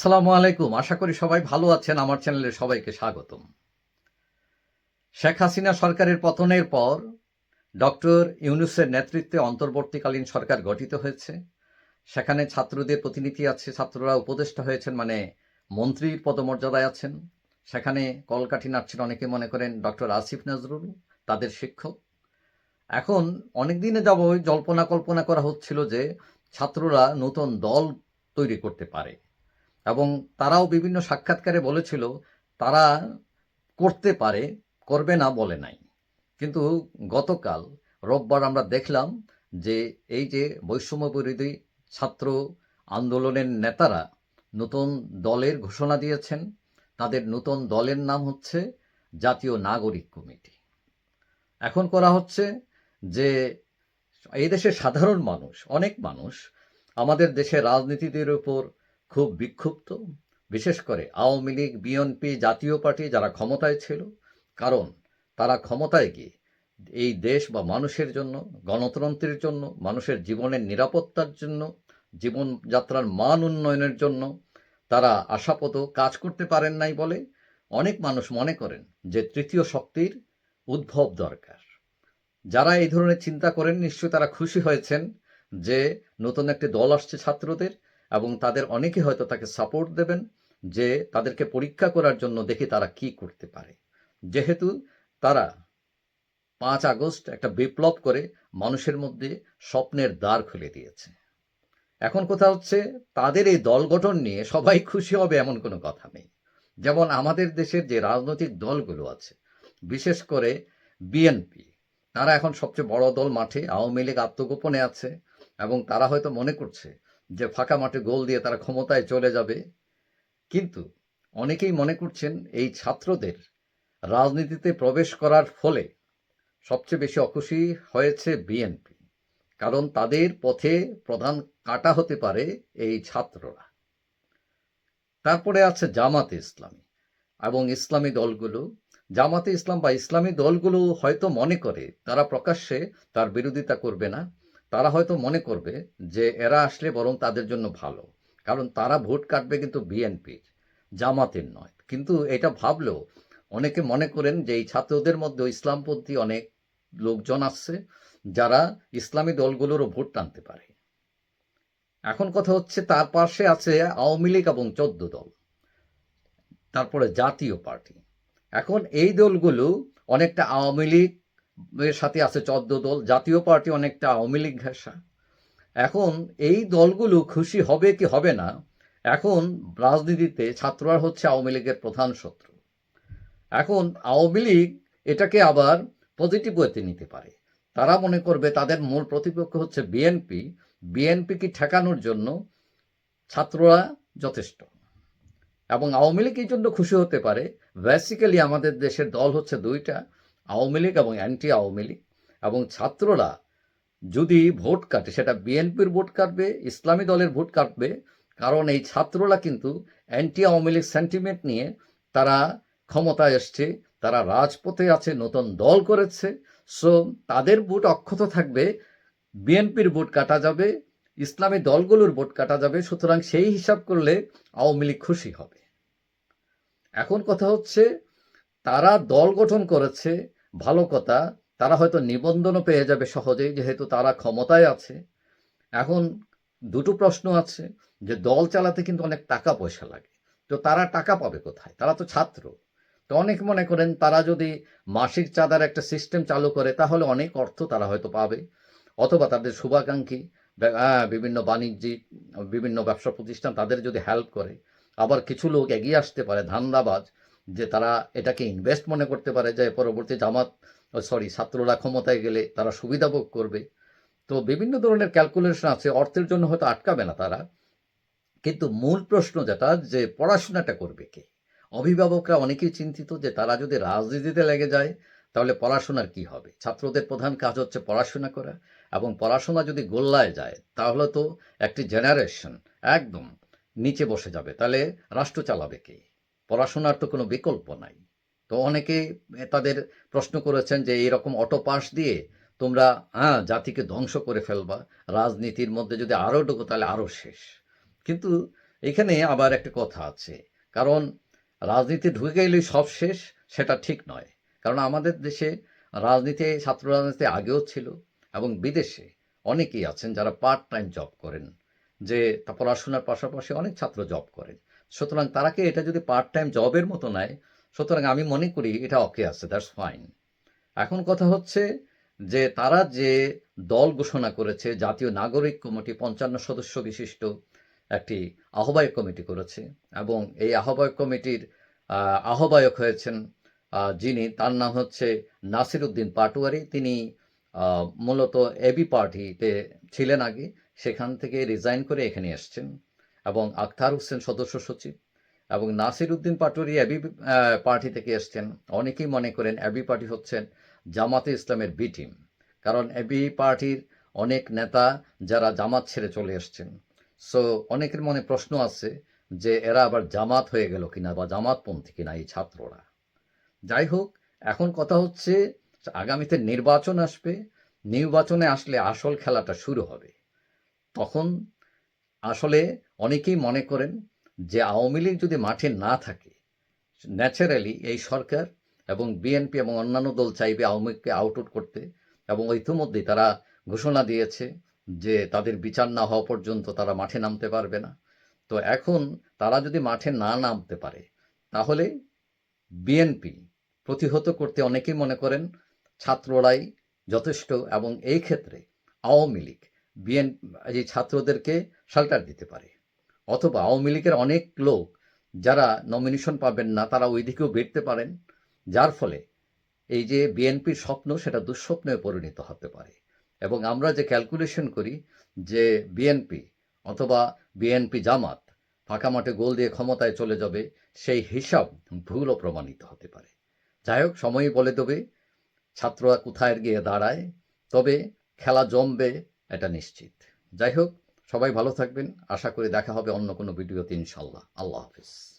আসসালামু আলাইকুম। আশা করি সবাই ভালো আছেন। আমার চ্যানেলে সবাইকে স্বাগতম। শেখ হাসিনা সরকারের পতনের পর ডক্টর ইউনুসের নেতৃত্বে অন্তর্বর্তীকালীন সরকার গঠিত হয়েছে। সেখানে ছাত্রদের প্রতিনিধি আছে, ছাত্ররা উপদেষ্টা হয়েছেন মানে মন্ত্রীর পদমর্যাদায় আছেন। সেখানে কলকাঠি নাড়ছেন অনেকে, মনে করেন ডক্টর আসিফ নজরুল, তাদের শিক্ষক। এখন অনেক দিনে যাব জল্পনা কল্পনা করা হচ্ছিল যে ছাত্ররা নতুন দল তৈরি করতে পারে। এবং তারাও বিভিন্ন সাক্ষাৎকারে বলেছিল, তারা করতে পারে, করবে না বলে নাই। কিন্তু গতকাল রোববার আমরা দেখলাম যে এই যে বৈষম্য বিরোধী ছাত্র আন্দোলনের নেতারা নতুন দলের ঘোষণা দিয়েছেন, তাদের নতুন দলের নাম হচ্ছে জাতীয় নাগরিক কমিটি। এখন করা হচ্ছে যে এই দেশের সাধারণ মানুষ, অনেক মানুষ, আমাদের দেশের রাজনীতিদের উপর খুব বিক্ষুব্ধ। বিশেষ করে আওয়ামী লীগ বিএনপি জাতীয় পার্টি যারা ক্ষমতায় ছিল, কারণ তারা ক্ষমতায় গিয়ে এই দেশ বা মানুষের জন্য, গণতন্ত্রের জন্য, মানুষের জীবনের নিরাপত্তার জন্য, জীবনযাত্রার মান উন্নয়নের জন্য তারা আশাপদ কাজ করতে পারেন নাই বলে অনেক মানুষ মনে করেন যে তৃতীয় শক্তির উদ্ভব দরকার। যারা এই ধরনের চিন্তা করেন, নিশ্চয়ই তারা খুশি হয়েছেন যে নতুন একটি দল আসছে ছাত্রদের। এবং তাদের অনেকে হয়তো তাকে সাপোর্ট দেবেন যে তাদেরকে পরীক্ষা করার জন্য দেখি তারা কি করতে পারে। যেহেতু তারা পাঁচ আগস্ট একটা বিপ্লব করে মানুষের মধ্যে স্বপ্নের দ্বার খুলে দিয়েছে। এখন কথা হচ্ছে তাদের এই দল গঠন নিয়ে সবাই খুশি হবে এমন কোনো কথা নেই। যেমন আমাদের দেশের যে রাজনৈতিক দলগুলো আছে, বিশেষ করে বিএনপি তারা এখন সবচেয়ে বড় দল মাঠে আওয়ামী লীগ আত্মগোপনে আছে এবং তারা হয়তো মনে করছে যে ফাঁকা মাঠে গোল দিয়ে তারা ক্ষমতায় চলে যাবে। কিন্তু অনেকেই মনে করছেন এই ছাত্রদের রাজনীতিতে প্রবেশ করার ফলে সবচেয়ে বেশি অখুশি হয়েছে বিএনপি, কারণ তাদের পথে প্রধান কাটা হতে পারে এই ছাত্ররা। তারপরে আছে জামাতে ইসলামী এবং ইসলামী দলগুলো। জামাতে ইসলাম বা ইসলামী দলগুলো হয়তো মনে করে, তারা প্রকাশ্যে তার বিরোধিতা করবে না। তারা হয়তো মনে করবে যে এরা আসলে বরং তাদের জন্য ভালো। কারণ তারা ভোট কাটবে কিন্তু বিএনপির, জামাতের নয়। কিন্তু এটা ভাবলেও অনেকে মনে করেন যে এই ছাত্রদের মধ্যে ইসলামপন্থী অনেক লোকজন আসছে যারা ইসলামী দলগুলোরও ভোট টানতে পারে। এখন কথা হচ্ছে তার পাশে আছে আওয়ামী লীগ এবং চোদ্দ দল, তারপরে জাতীয় পার্টি। এখন এই দলগুলো অনেকটা আওয়ামী লীগ এর সাথে আছে চোদ্দ দল, জাতীয় পার্টি অনেকটা আওয়ামী লীগ ঘেঁষা। এখন এই দলগুলো খুশি হবে কি হবে না, এখন রাজনীতিতে ছাত্ররা হচ্ছে আওয়ামী লীগের প্রধান শত্রু। এখন আওয়ামী লীগ এটাকে আবার পজিটিভ ওয়েতে নিতে পারে। তারা মনে করবে তাদের মূল প্রতিপক্ষ হচ্ছে বিএনপি বিএনপিকে ঠেকানোর জন্য ছাত্ররা যথেষ্ট। এবং আওয়ামী লীগ এই জন্য খুশি হতে পারে। বেসিক্যালি আমাদের দেশের দল হচ্ছে দুইটা। আওয়ামী লীগ এবং অ্যান্টি আওয়ামী লীগ এবং ছাত্ররা যদি ভোট কাটে, সেটা বিএনপির ভোট কাটবে, ইসলামী দলের ভোট কাটবে, কারণ এই ছাত্ররা কিন্তু অ্যান্টি আওয়ামী লীগ সেন্টিমেন্ট নিয়ে তারা ক্ষমতায় এসছে, তারা রাজপথে আছে, নতুন দল করেছে সো তাদের ভোট অক্ষত থাকবে, বিএনপির ভোট কাটা যাবে, ইসলামী দলগুলোর ভোট কাটা যাবে, সুতরাং সেই হিসাব করলে আওয়ামী লীগ খুশি হবে। এখন কথা হচ্ছে, তারা দল গঠন করেছে ভালো কথা, তারা হয়তো নিবন্ধনও পেয়ে যাবে সহজেই, যেহেতু তারা ক্ষমতায় আছে। এখন দুটো প্রশ্ন আছে যে দল চালাতে কিন্তু অনেক টাকা পয়সা লাগে। তো তারা টাকা পাবে কোথায়? তারা তো ছাত্র। তো অনেক মনে করেন তারা যদি মাসিক চাঁদার একটা সিস্টেম চালু করে, তাহলে অনেক অর্থ তারা হয়তো পাবে। অথবা তাদের শুভাকাঙ্ক্ষী বিভিন্ন বাণিজ্যিক বিভিন্ন ব্যবসা প্রতিষ্ঠান তাদের যদি হেল্প করে। আবার কিছু লোক এগিয়ে আসতে পারে, ধান্দাবাজ। যে তারা এটাকে ইনভেস্ট মনে করতে পারে যে পরবর্তী জামাত সরি ছাত্ররা ক্ষমতায় গেলে তারা সুবিধা ভোগ করবে। তো বিভিন্ন ধরনের ক্যালকুলেশন আছে, অর্থের জন্য হয়তো আটকাবে না তারা। কিন্তু মূল প্রশ্ন যেটা, যে পড়াশোনাটা করবে কে? অভিভাবকরা অনেকেই চিন্তিত যে তারা যদি রাজনীতিতে লেগে যায়, তাহলে পড়াশোনার কি হবে? ছাত্রদের প্রধান কাজ হচ্ছে পড়াশোনা করা, এবং পড়াশোনা যদি গোল্লায় যায়, তাহলে তো একটি জেনারেশন একদম নিচে বসে যাবে। তাহলে রাষ্ট্র চালাবে কে? পড়াশোনার তো কোনো বিকল্প নাই। তো অনেকে তাদের প্রশ্ন করেছেন যে এরকম অটো পাস দিয়ে তোমরা হ্যাঁ জাতিকে ধ্বংস করে ফেলবা, রাজনীতির মধ্যে যদি আরও ঢুকো তাহলে আরও শেষ। কিন্তু এখানে আবার একটা কথা আছে, কারণ রাজনীতি ঢুকে গেলেই সব শেষ, সেটা ঠিক নয়। কারণ আমাদের দেশে রাজনীতি, ছাত্র রাজনীতি আগেও ছিল এবং বিদেশে অনেকেই আছেন যারা পার্ট টাইম জব করেন, যে পড়াশোনার পাশাপাশি অনেক ছাত্র জব করেন। সুতরাং তারাকে এটা যদি পার্ট টাইম জবের মতো নেয়, সুতরাং আমি মনে করি এটা ওকে আছে দ্যাটস ফাইন এখন কথা হচ্ছে যে তারা যে দল ঘোষণা করেছে, জাতীয় নাগরিক কমিটি, পঞ্চান্ন সদস্য বিশিষ্ট একটি আহ্বায়ক কমিটি করেছে, এবং এই আহ্বায়ক কমিটির আহ্বায়ক হয়েছেন যিনি, তার নাম হচ্ছে নাসির উদ্দিন পাটোয়ারি। তিনি মূলত এবি পার্টিতে ছিলেন আগে, সেখান থেকে রিজাইন করে এখানে এসছেন। এবং আখতার হোসেন সদস্য সচিব এবং নাসির উদ্দিন পাটোয়ারি এবি পার্টি থেকে এসছেন। অনেকেই মনে করেন এবি পার্টি হচ্ছেন জামাতে ইসলামের বি টিম। কারণ এবি পার্টির অনেক নেতা যারা জামাত ছেড়ে চলে এসছেন। সো, অনেকের মনে প্রশ্ন আছে যে এরা আবার জামাত হয়ে গেল কিনা বা জামাতপন্থী কিনা এই ছাত্ররা। যাই হোক, এখন কথা হচ্ছে আগামীতে নির্বাচন আসবে। নির্বাচনে আসলে আসল খেলাটা শুরু হবে। তখন আসলে অনেকেই মনে করেন যে আওয়ামী লীগ যদি মাঠে না থাকে, ন্যাচারালি এই সরকার এবং বিএনপি এবং অন্যান্য দল চাইবে আওয়ামী লীগকে আউটআউট করতে এবং ইতিমধ্যেই তারা ঘোষণা দিয়েছে যে তাদের বিচার না হওয়া পর্যন্ত তারা মাঠে নামতে পারবে না। তো এখন তারা যদি মাঠে না নামতে পারে, তাহলে বিএনপি প্রতিহত করতে অনেকেই মনে করেন ছাত্ররাই যথেষ্ট এবং এই ক্ষেত্রে আওয়ামী লীগ বিএন, এই ছাত্রদেরকে শেল্টার দিতে পারে। অথবা আওয়ামী লীগের অনেক লোক যারা নমিনেশন পাবেন না, তারা ওই দিকেও বেরতে পারেন, যার ফলে এই যে বিএনপির স্বপ্ন সেটা দুঃস্বপ্নে পরিণত হতে পারে। এবং আমরা যে ক্যালকুলেশন করি যে বিএনপি অথবা বিএনপি জামাত ফাঁকা মাঠে গোল দিয়ে ক্ষমতায় চলে যাবে, সেই হিসাব ভুলও প্রমাণিত হতে পারে। যাই হোক, সময়ই বলে দেবে, ছাত্ররা কোথায় গিয়ে দাঁড়ায়, তবে খেলা জমবে এটা নিশ্চিত। যাই হোক, সবাই ভালো থাকবেন। আশা করি দেখা হবে অন্য কোনো ভিডিওতে ইনশাল্লাহ আল্লাহ হাফিজ।